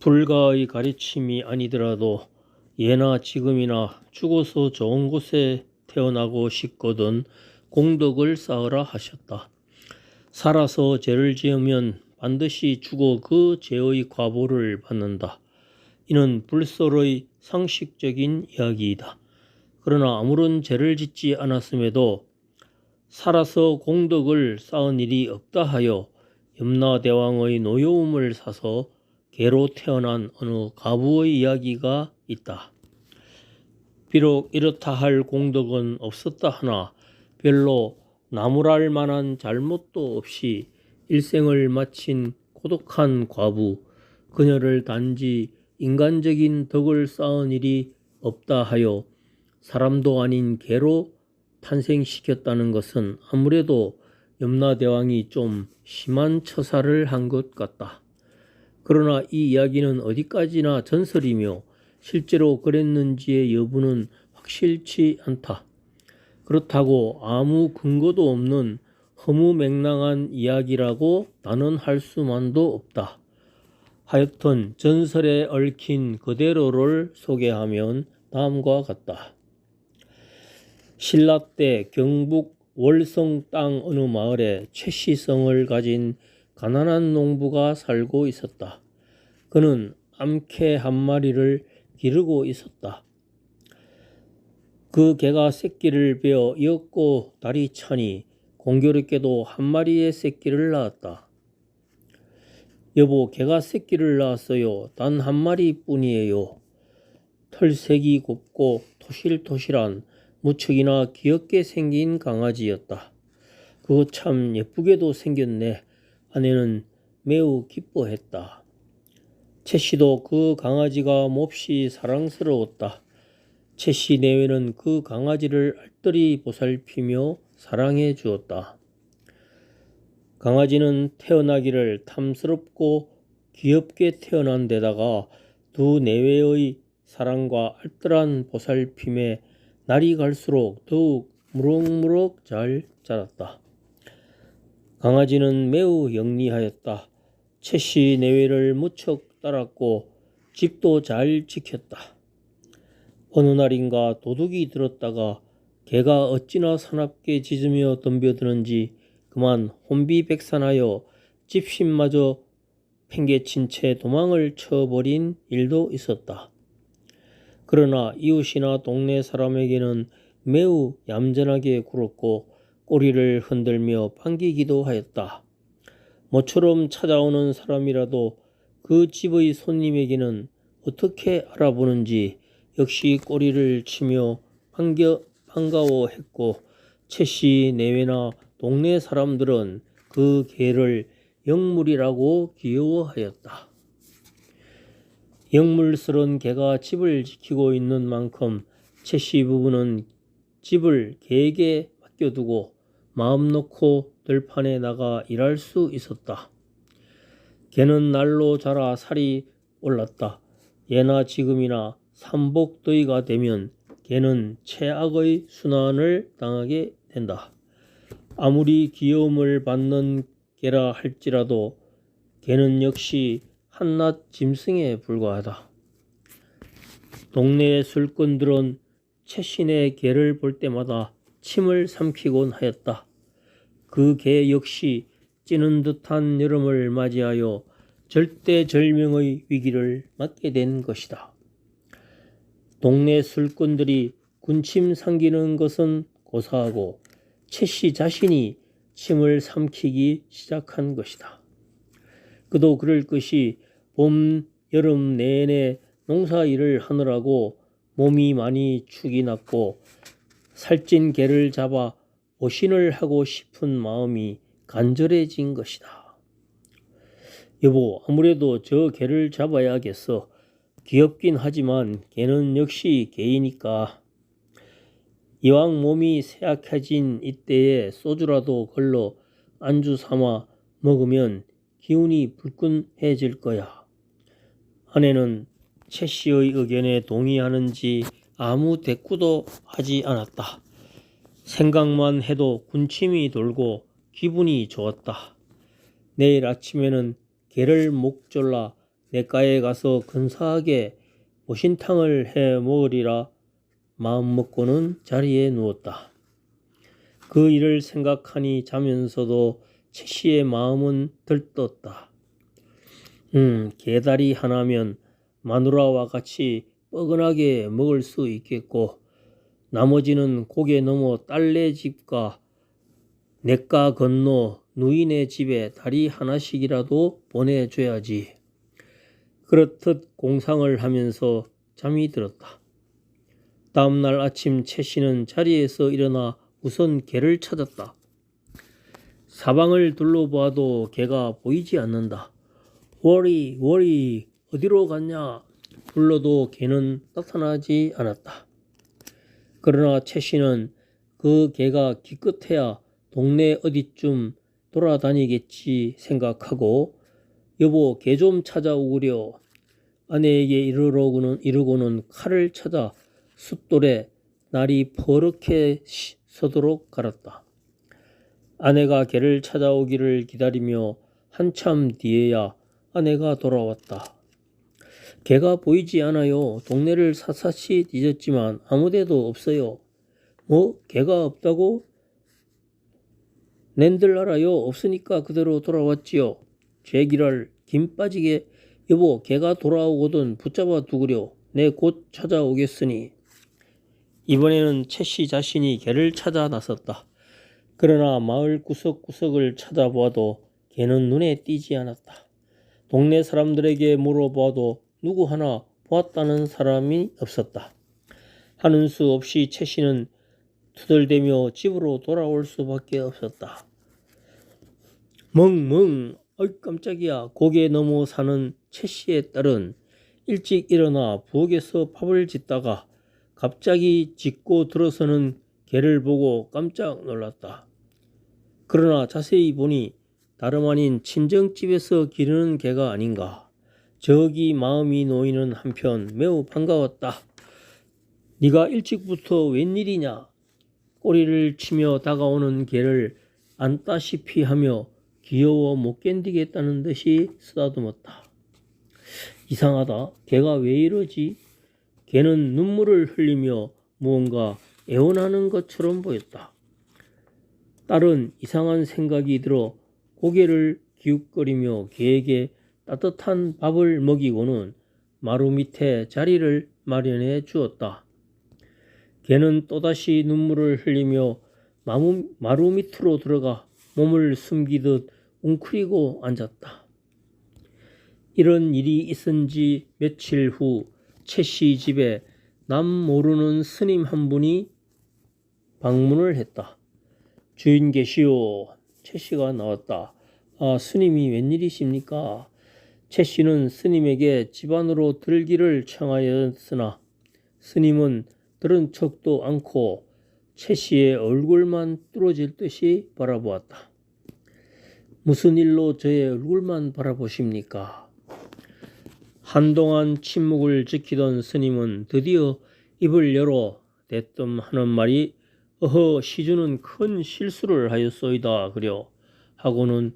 불가의 가르침이 아니더라도 예나 지금이나 죽어서 좋은 곳에 태어나고 싶거든 공덕을 쌓으라 하셨다. 살아서 죄를 지으면 반드시 죽어 그 죄의 과보를 받는다. 이는 불설의 상식적인 이야기이다. 그러나 아무런 죄를 짓지 않았음에도 살아서 공덕을 쌓은 일이 없다 하여 염라대왕의 노여움을 사서 개로 태어난 어느 가부의 이야기가 있다. 비록 이렇다 할 공덕은 없었다 하나 별로 나무랄 만한 잘못도 없이 일생을 마친 고독한 과부 그녀를 단지 인간적인 덕을 쌓은 일이 없다 하여 사람도 아닌 개로 탄생시켰다는 것은 아무래도 염라대왕이 좀 심한 처사를 한 것 같다. 그러나 이 이야기는 어디까지나 전설이며 실제로 그랬는지의 여부는 확실치 않다. 그렇다고 아무 근거도 없는 허무맹랑한 이야기라고 나는 할 수만도 없다. 하여튼 전설에 얽힌 그대로를 소개하면 다음과 같다. 신라 때 경북 월성 땅 어느 마을에 최씨성을 가진 가난한 농부가 살고 있었다. 그는 암캐 한 마리를 기르고 있었다. 그 개가 새끼를 베어 이었고 날이 차니 공교롭게도 한 마리의 새끼를 낳았다. 여보, 개가 새끼를 낳았어요. 단 한 마리뿐이에요. 털색이 곱고 토실토실한 무척이나 귀엽게 생긴 강아지였다. 그거 참 예쁘게도 생겼네. 아내는 매우 기뻐했다. 채 씨도 그 강아지가 몹시 사랑스러웠다. 채씨 내외는 그 강아지를 알뜰히 보살피며 사랑해 주었다. 강아지는 태어나기를 탐스럽고 귀엽게 태어난 데다가 두 내외의 사랑과 알뜰한 보살핌에 날이 갈수록 더욱 무럭무럭 잘 자랐다. 강아지는 매우 영리하였다. 채씨 내외를 무척 따랐고 집도 잘 지켰다. 어느 날인가 도둑이 들었다가 개가 어찌나 사납게 짖으며 덤벼드는지 그만 혼비백산하여 집신마저 팽개친 채 도망을 쳐버린 일도 있었다. 그러나 이웃이나 동네 사람에게는 매우 얌전하게 굴었고 꼬리를 흔들며 반기기도 하였다. 모처럼 찾아오는 사람이라도 그 집의 손님에게는 어떻게 알아보는지 역시 꼬리를 치며 반겨, 반가워했고 채씨 내외나 동네 사람들은 그 개를 영물이라고 귀여워하였다. 영물스런 개가 집을 지키고 있는 만큼 채씨 부부는 집을 개에게 맡겨두고 마음 놓고 들판에 나가 일할 수 있었다. 개는 날로 자라 살이 올랐다. 예나 지금이나 삼복더위가 되면 개는 최악의 순환을 당하게 된다. 아무리 귀여움을 받는 개라 할지라도 개는 역시 한낱 짐승에 불과하다. 동네의 술꾼들은 최신의 개를 볼 때마다 침을 삼키곤 하였다. 그 개 역시 찌는 듯한 여름을 맞이하여 절대절명의 위기를 맞게 된 것이다. 동네 술꾼들이 군침 삼기는 것은 고사하고 채 씨 자신이 침을 삼키기 시작한 것이다. 그도 그럴 것이 봄, 여름 내내 농사 일을 하느라고 몸이 많이 축이 났고 살찐 개를 잡아 오신을 하고 싶은 마음이 간절해진 것이다. 여보, 아무래도 저 개를 잡아야겠어. 귀엽긴 하지만 개는 역시 개이니까. 이왕 몸이 쇠약해진 이때에 소주라도 걸러 안주 삼아 먹으면 기운이 불끈해질 거야. 아내는 최 씨의 의견에 동의하는지 아무 대꾸도 하지 않았다. 생각만 해도 군침이 돌고 기분이 좋았다. 내일 아침에는 개를 목 졸라 내가에 가서 근사하게 보신탕을 해 먹으리라 마음 먹고는 자리에 누웠다. 그 일을 생각하니 자면서도 최 씨의 마음은 들떴다. 음, 개다리 하나면 마누라와 같이 뻐근하게 먹을 수 있겠고 나머지는 고개 넘어 딸네 집과 내가 건너 누이네 집에 다리 하나씩이라도 보내줘야지. 그렇듯 공상을 하면서 잠이 들었다. 다음날 아침 최 씨는 자리에서 일어나 우선 개를 찾았다. 사방을 둘러보아도 개가 보이지 않는다. 워리, 워리, 어디로 갔냐? 불러도 개는 나타나지 않았다. 그러나 최 씨는 그 개가 기껏해야 동네 어디쯤 돌아다니겠지 생각하고 여보 개 좀 찾아오구려 아내에게 이르러고는 이르고는 칼을 찾아 숫돌에 날이 시- 서도록 갈았다. 아내가 개를 찾아오기를 기다리며 한참 뒤에야 아내가 돌아왔다. 개가 보이지 않아요. 동네를 샅샅이 뒤졌지만 아무데도 없어요. 뭐 개가 없다고? 낸들 알아요. 없으니까 그대로 돌아왔지요. 제기랄 김 빠지게 여보 개가 돌아오거든 붙잡아 두구려. 내 곧 찾아오겠으니. 이번에는 최씨 자신이 개를 찾아 나섰다. 그러나 마을 구석구석을 찾아보아도 개는 눈에 띄지 않았다. 동네 사람들에게 물어봐도 누구 하나 보았다는 사람이 없었다. 하는 수 없이 최 씨는 투덜대며 집으로 돌아올 수밖에 없었다. 멍멍, 어이 깜짝이야. 고개 넘어 사는 최 씨의 딸은 일찍 일어나 부엌에서 밥을 짓다가 갑자기 짖고 들어서는 개를 보고 깜짝 놀랐다. 그러나 자세히 보니 다름 아닌 친정집에서 기르는 개가 아닌가. 저기 마음이 놓이는 한편 매우 반가웠다. 네가 일찍부터 웬일이냐? 꼬리를 치며 다가오는 개를 안다시피 하며 귀여워 못 견디겠다는 듯이 쓰다듬었다. 이상하다. 개가 왜 이러지? 개는 눈물을 흘리며 무언가 애원하는 것처럼 보였다. 딸은 이상한 생각이 들어 고개를 기웃거리며 개에게 따뜻한 밥을 먹이고는 마루 밑에 자리를 마련해 주었다. 개는 또다시 눈물을 흘리며 마루 밑으로 들어가 몸을 숨기듯 웅크리고 앉았다. 이런 일이 있은 지 며칠 후최씨 집에 남 모르는 스님 한 분이 방문을 했다. 주인 계시오. 최 씨가 나왔다. 아, 스님이 웬일이십니까? 최 씨는 스님에게 집안으로 들기를 청하였으나 스님은 들은 척도 않고 최 씨의 얼굴만 뚫어질 듯이 바라보았다. 무슨 일로 저의 얼굴만 바라보십니까? 한동안 침묵을 지키던 스님은 드디어 입을 열어 대뜸 하는 말이 어허 시주는 큰 실수를 하였소이다 그려 하고는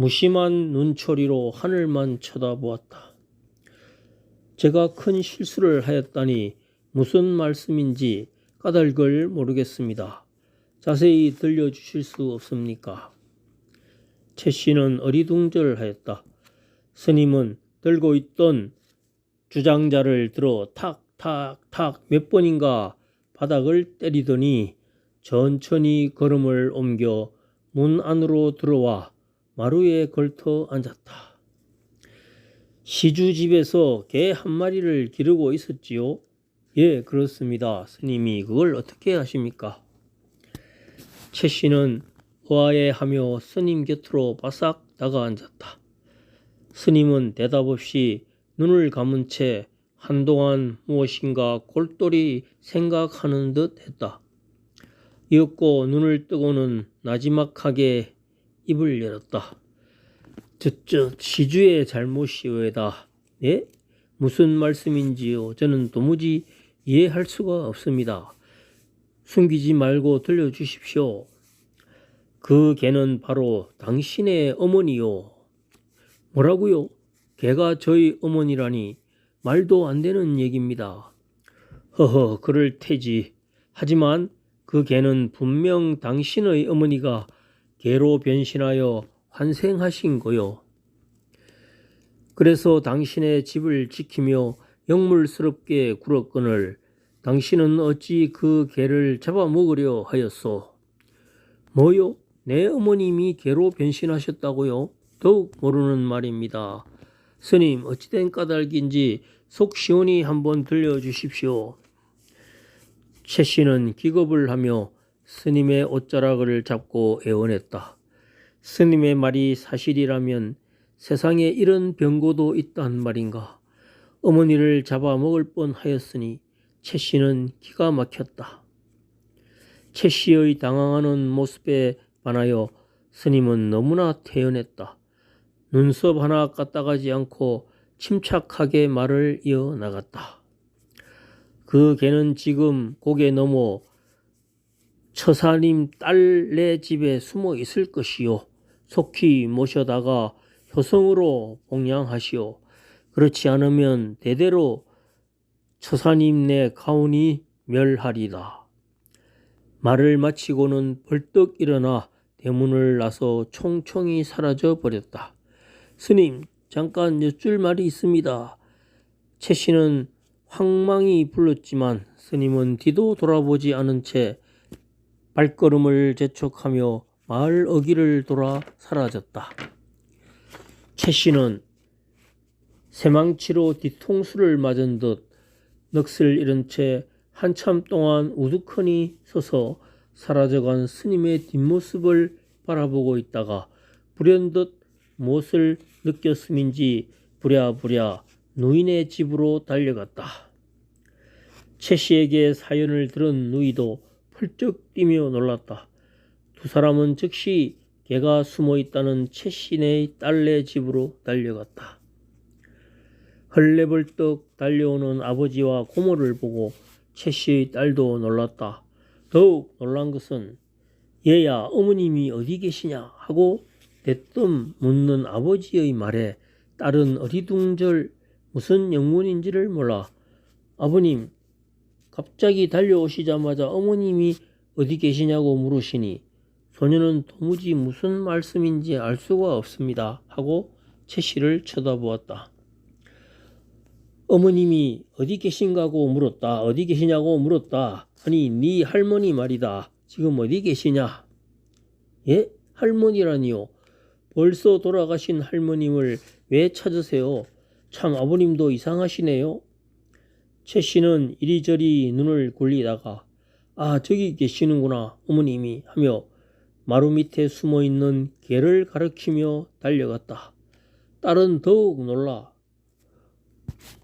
무심한 눈초리로 하늘만 쳐다보았다. 제가 큰 실수를 하였다니 무슨 말씀인지 까닭을 모르겠습니다. 자세히 들려주실 수 없습니까? 최 씨는 어리둥절하였다. 스님은 들고 있던 주장자를 들어 탁탁탁 몇 번인가 바닥을 때리더니 천천히 걸음을 옮겨 문 안으로 들어와 마루에 걸터 앉았다. 시주 집에서 개 한 마리를 기르고 있었지요? 예, 그렇습니다. 스님이 그걸 어떻게 하십니까? 최 씨는 의아해하며 스님 곁으로 바싹 다가 앉았다. 스님은 대답 없이 눈을 감은 채 한동안 무엇인가 골똘히 생각하는 듯 했다. 이윽고 눈을 뜨고는 나지막하게 입을 열었다. 저저 시주의 잘못이오다. 예? 무슨 말씀인지요? 저는 도무지 이해할 수가 없습니다. 숨기지 말고 들려주십시오. 그 개는 바로 당신의 어머니요. 뭐라고요? 개가 저희 어머니라니 말도 안 되는 얘기입니다. 허허, 그럴 테지. 하지만 그 개는 분명 당신의 어머니가 개로 변신하여 환생하신 거요. 그래서 당신의 집을 지키며 영물스럽게 굴었거늘 당신은 어찌 그 개를 잡아먹으려 하였소? 뭐요? 내 어머님이 개로 변신하셨다고요? 더욱 모르는 말입니다. 스님, 어찌된 까닭인지 속 시원히 한번 들려주십시오. 최 씨는 기겁을 하며 스님의 옷자락을 잡고 애원했다. 스님의 말이 사실이라면 세상에 이런 병고도 있단 말인가. 어머니를 잡아먹을 뻔 하였으니 최 씨는 기가 막혔다. 최 씨의 당황하는 모습에 반하여 스님은 너무나 태연했다. 눈썹 하나 까딱하지 않고 침착하게 말을 이어나갔다. 그 개는 지금 고개 넘어 처사님 딸네 집에 숨어 있을 것이요. 속히 모셔다가 효성으로 봉양하시오. 그렇지 않으면 대대로 처사님네 가훈이 멸하리다. 말을 마치고는 벌떡 일어나 대문을 나서 총총히 사라져 버렸다. 스님, 잠깐 여쭐 말이 있습니다. 최 씨는 황망히 불렀지만 스님은 뒤도 돌아보지 않은 채 발걸음을 재촉하며 마을 어귀를 돌아 사라졌다. 최 씨는 새망치로 뒤통수를 맞은 듯 넋을 잃은 채 한참 동안 우두커니 서서 사라져간 스님의 뒷모습을 바라보고 있다가 불현듯 무엇을 느꼈음인지 부랴부랴 누이네 집으로 달려갔다. 최 씨에게 사연을 들은 누이도 펄쩍 뛰며 놀랐다. 두 사람은 즉시 개가 숨어 있다는 최 씨네 딸네 집으로 달려갔다. 헐레벌떡 달려오는 아버지와 고모를 보고 최 씨의 딸도 놀랐다. 더욱 놀란 것은 얘야 어머님이 어디 계시냐 하고 대뜸 묻는 아버지의 말에 딸은 어리둥절 무슨 영문인지를 몰라 아버님 갑자기 달려오시자마자 어머님이 어디 계시냐고 물으시니 소녀는 도무지 무슨 말씀인지 알 수가 없습니다 하고 최 씨를 쳐다보았다. 어머님이 어디 계신가고 물었다. 어디 계시냐고 물었다. 아니 네 할머니 말이다. 지금 어디 계시냐? 예? 할머니라니요. 벌써 돌아가신 할머님을 왜 찾으세요? 참 아버님도 이상하시네요. 최 씨는 이리저리 눈을 굴리다가 아 저기 계시는구나 어머님이 하며 마루 밑에 숨어 있는 개를 가리키며 달려갔다. 딸은 더욱 놀라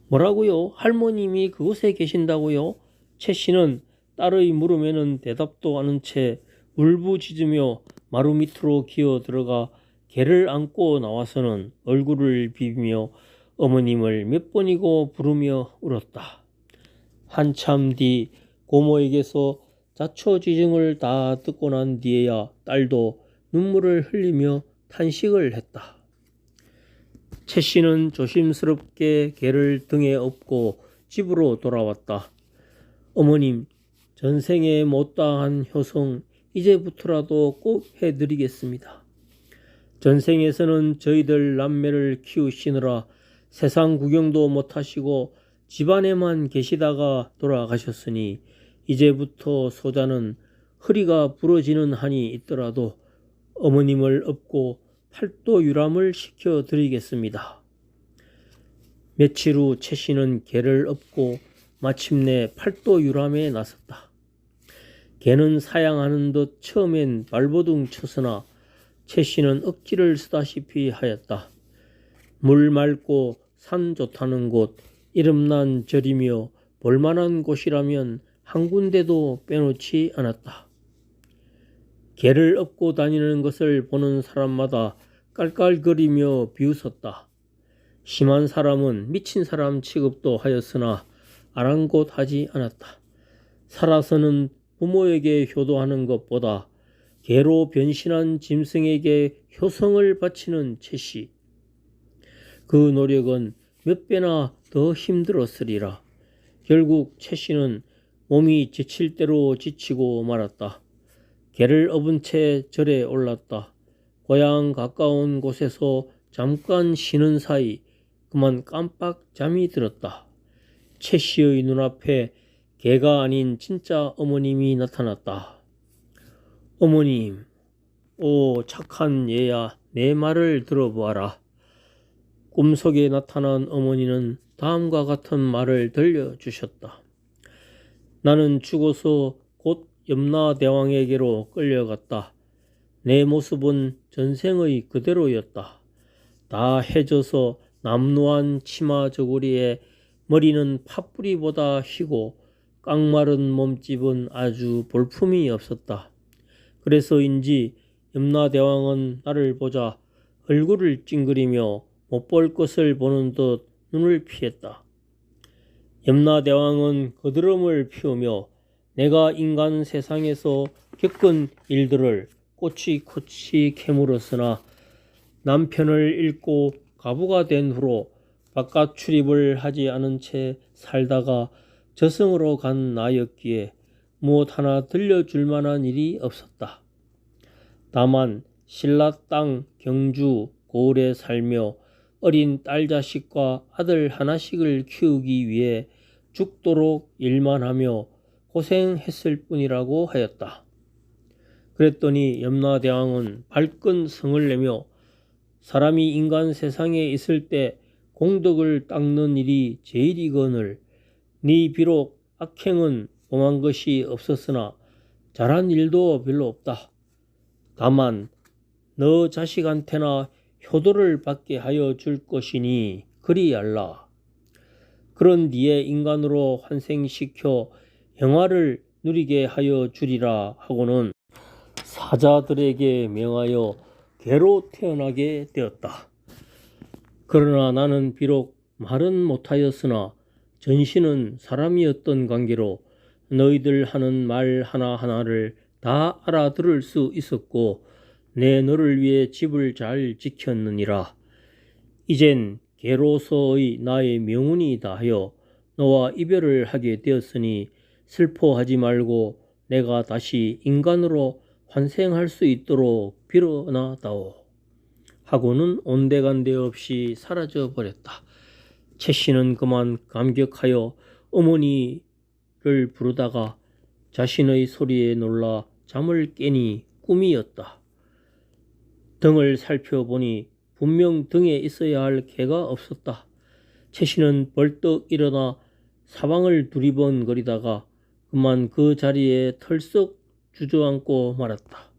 뭐라고요? 할머님이 그곳에 계신다고요? 최 씨는 딸의 물음에는 대답도 않은 채 울부짖으며 마루 밑으로 기어 들어가 개를 안고 나와서는 얼굴을 비비며 어머님을 몇 번이고 부르며 울었다. 한참 뒤 고모에게서 자초지정을 다 듣고 난 뒤에야 딸도 눈물을 흘리며 탄식을 했다. 최 씨는 조심스럽게 개를 등에 업고 집으로 돌아왔다. 어머님, 전생에 못다한 효성 이제부터라도 꼭 해드리겠습니다. 전생에서는 저희들 남매를 키우시느라 세상 구경도 못하시고 집안에만 계시다가 돌아가셨으니 이제부터 소자는 허리가 부러지는 한이 있더라도 어머님을 업고 팔도 유람을 시켜 드리겠습니다. 며칠 후 최 씨는 개를 업고 마침내 팔도 유람에 나섰다. 개는 사양하는 듯 처음엔 발버둥 쳤으나 최 씨는 억지를 쓰다시피 하였다. 물 맑고 산 좋다는 곳, 이름난 절이며 볼만한 곳이라면 한 군데도 빼놓지 않았다. 개를 업고 다니는 것을 보는 사람마다 깔깔거리며 비웃었다. 심한 사람은 미친 사람 취급도 하였으나 아랑곳하지 않았다. 살아서는 부모에게 효도하는 것보다 개로 변신한 짐승에게 효성을 바치는 채씨. 그 노력은 몇 배나 더 힘들었으리라. 결국 최 씨는 몸이 지칠 대로 지치고 말았다. 개를 업은 채 절에 올랐다. 고향 가까운 곳에서 잠깐 쉬는 사이 그만 깜빡 잠이 들었다. 최 씨의 눈앞에 개가 아닌 진짜 어머님이 나타났다. 어머님, 오 착한 얘야, 내 말을 들어보아라. 꿈속에 나타난 어머니는 다음과 같은 말을 들려주셨다. 나는 죽어서 곧 염라대왕에게로 끌려갔다. 내 모습은 전생의 그대로였다. 다 해져서 남루한 치마 저고리에 머리는 팥뿌리보다 희고 깡마른 몸집은 아주 볼품이 없었다. 그래서인지 염라대왕은 나를 보자 얼굴을 찡그리며 못 볼 것을 보는 듯 눈을 피했다. 염라대왕은 거드름을 피우며 내가 인간 세상에서 겪은 일들을 꼬치꼬치 캐물었으나 남편을 잃고 가부가 된 후로 바깥 출입을 하지 않은 채 살다가 저승으로 간 나였기에 무엇 하나 들려줄 만한 일이 없었다. 다만 신라 땅 경주 고을에 살며 어린 딸 자식과 아들 하나씩을 키우기 위해 죽도록 일만 하며 고생했을 뿐이라고 하였다. 그랬더니 염라대왕은 밝은 성을 내며 사람이 인간 세상에 있을 때 공덕을 닦는 일이 제일이거늘 네 비록 악행은 범한 것이 없었으나 잘한 일도 별로 없다. 다만 너 자식한테나 효도를 받게 하여 줄 것이니 그리 알라. 그런 뒤에 인간으로 환생시켜 영화를 누리게 하여 주리라 하고는 사자들에게 명하여 개로 태어나게 되었다. 그러나 나는 비록 말은 못하였으나 전신은 사람이었던 관계로 너희들 하는 말 하나하나를 다 알아들을 수 있었고 내 너를 위해 집을 잘 지켰느니라. 이젠 개로서의 나의 명운이 다 하여 너와 이별을 하게 되었으니 슬퍼하지 말고 내가 다시 인간으로 환생할 수 있도록 빌어나다오. 하고는 온데간데 없이 사라져 버렸다. 최 씨는 그만 감격하여 어머니를 부르다가 자신의 소리에 놀라 잠을 깨니 꿈이었다. 등을 살펴보니 분명 등에 있어야 할 개가 없었다. 최 씨는 벌떡 일어나 사방을 두리번거리다가 그만 그 자리에 털썩 주저앉고 말았다.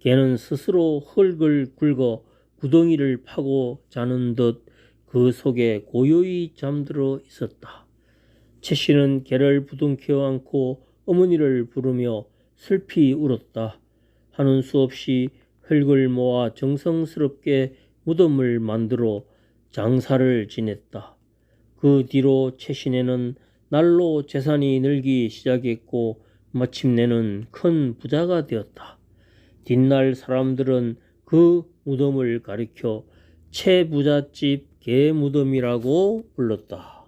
개는 스스로 흙을 긁어 구덩이를 파고 자는 듯 그 속에 고요히 잠들어 있었다. 최 씨는 개를 부둥켜 안고 어머니를 부르며 슬피 울었다. 하는 수 없이 흙을 모아 정성스럽게 무덤을 만들어 장사를 지냈다. 그 뒤로 최신에는 날로 재산이 늘기 시작했고 마침내는 큰 부자가 되었다. 뒷날 사람들은 그 무덤을 가리켜 최부잣집 개무덤이라고 불렀다.